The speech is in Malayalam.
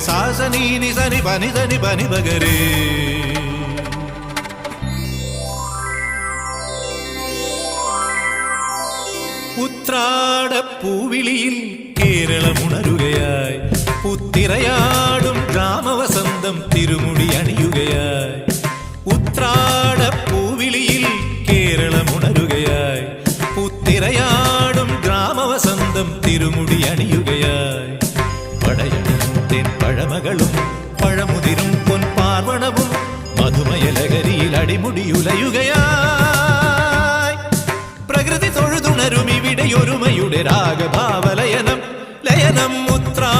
സാസനി നിസനി പനി സനി ഉത്രാട പൂവിളിയിൽ ഉത്രാടപ്പൂവിളിയിൽ കേരളമുണരുകയായി പുത്തിരയാടും ഗ്രാമവസന്തം തിരുമുടി അണിയുകയായി പുത്തിരയാടും ഗ്രാമവസന്തം തിരുമുടി അണിയുകയായി പടയണിയും തെൻ പഴമകളും പഴമുതിരും പൊൻപാർവണവും മധുമയലകരിയിൽ അടിമുടിയുലയുകയായി. പ്രകൃതി തൊഴുതുണരും ഇവിടെ ഒരുമയുടെ രാഗഭാവലയനം ലയനം ഉത്രാ